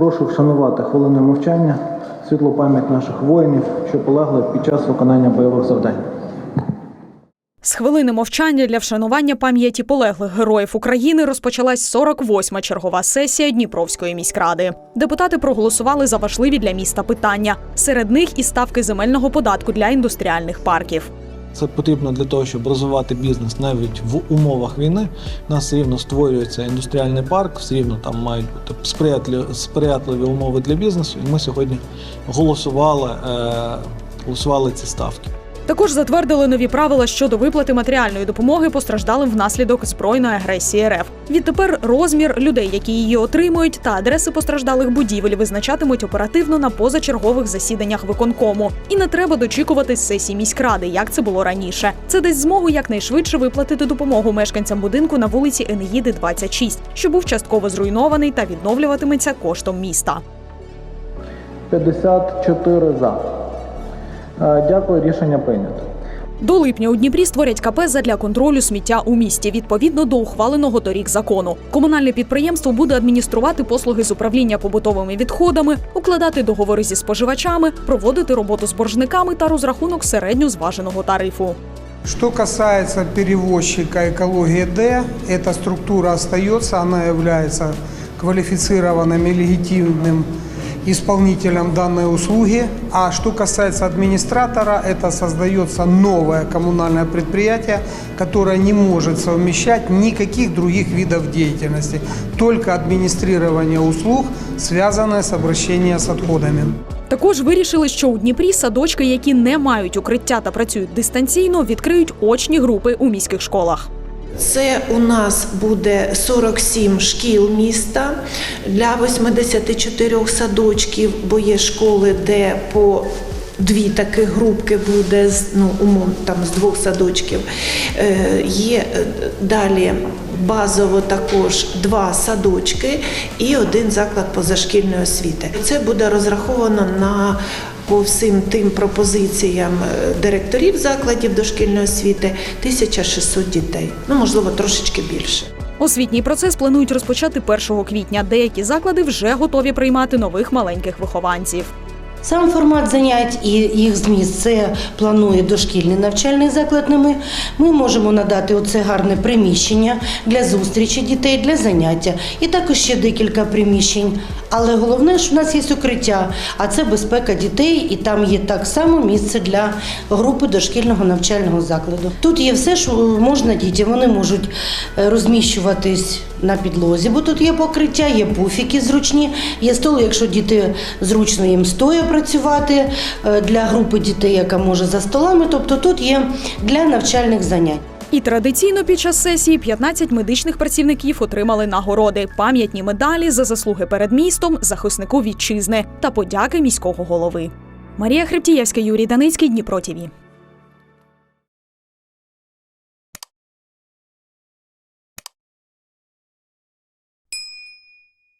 Прошу вшанувати хвилиною мовчання світлу пам'ять наших воїнів, що полегли під час виконання бойових завдань. З хвилини мовчання для вшанування пам'яті полеглих героїв України розпочалась 48-ма чергова сесія Дніпровської міськради. Депутати проголосували за важливі для міста питання. Серед них і ставки земельного податку для індустріальних парків. Це потрібно для того, щоб розвивати бізнес навіть в умовах війни. У нас все рівно створюється індустріальний парк, все рівно там мають бути сприятливі, сприятливі умови для бізнесу. І ми сьогодні голосували, е, голосували ці ставки. Також затвердили нові правила щодо виплати матеріальної допомоги постраждалим внаслідок збройної агресії РФ. Відтепер розмір людей, які її отримують, та адреси постраждалих будівель визначатимуть оперативно на позачергових засіданнях виконкому. І не треба дочікуватись сесії міськради, як це було раніше. Це дасть змогу якнайшвидше виплатити допомогу мешканцям будинку на вулиці Енеїди 26, що був частково зруйнований та відновлюватиметься коштом міста. 54 за. Е, Дякую, рішення прийнято. До липня у Дніпрі створять КП задля контролю сміття у місті відповідно до ухваленого торік закону. Комунальне підприємство буде адмініструвати послуги з управління побутовими відходами, укладати договори зі споживачами, проводити роботу з боржниками та розрахунок середньозваженого тарифу. Что касается перевозчика экологии Д, эта структура остается, она является квалифицированным и легитимным исполнителем данной услуги. А что касается администратора, это создается новое коммунальное предприятие, которое не может совмещать никаких других видов деятельности, только администрирование услуг, связанное с обращением с отходами. Також вирішили, що у Дніпрі садочки, які не мають укриття та працюють дистанційно, відкриють очні групи у міських школах. Це у нас буде 47 шкіл міста для 84 садочків, бо є школи, де по дві таких групки буде з ну умов там з двох садочків. Е, є е, далі базово також два садочки і один заклад позашкільної освіти. Це буде розраховано на по всім тим пропозиціям е, директорів закладів дошкільної освіти 1600 дітей. Ну можливо, трошечки більше. Освітній процес планують розпочати 1 квітня. Деякі заклади вже готові приймати нових маленьких вихованців. Сам формат занять і їх зміст це планує дошкільний навчальний заклад. Ми Ми можемо надати оце гарне приміщення для зустрічі дітей, для заняття, і також ще декілька приміщень. Але головне, що в нас є укриття, а це безпека дітей, і там є так само місце для групи дошкільного навчального закладу. Тут є все, що можна дітям. Вони можуть е, розміщуватись на підлозі, бо тут є покриття, є пуфіки зручні, є столи, якщо діти зручно їм стоя працювати е, для групи дітей, яка може за столами. Тобто тут є для навчальних занять. І традиційно під час сесії 15 медичних працівників отримали нагороди, пам'ятні медалі за заслуги перед містом, захиснику вітчизни та подяки міського голови. Марія Хребтієвська, Юрій Даницький, Дніпро ТІВІ.